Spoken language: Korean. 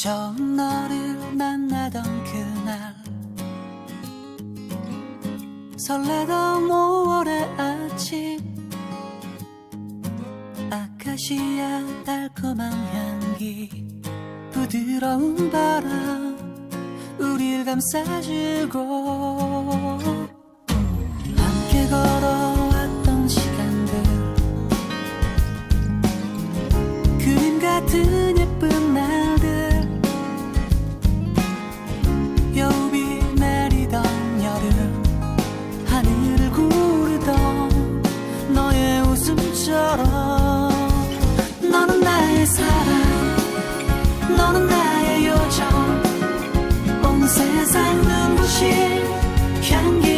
처음 너를 만나던 그날 설레던 5월의 아침 아카시아 달콤한 향기 부드러운 바람 우릴 감싸주고 같은 예쁜 날들. 여우비 내리던 여름 하늘을 구르던 너의 웃음처럼. 너는 나의 사랑 너는 나의 요정. 온 세상 눈부신 향기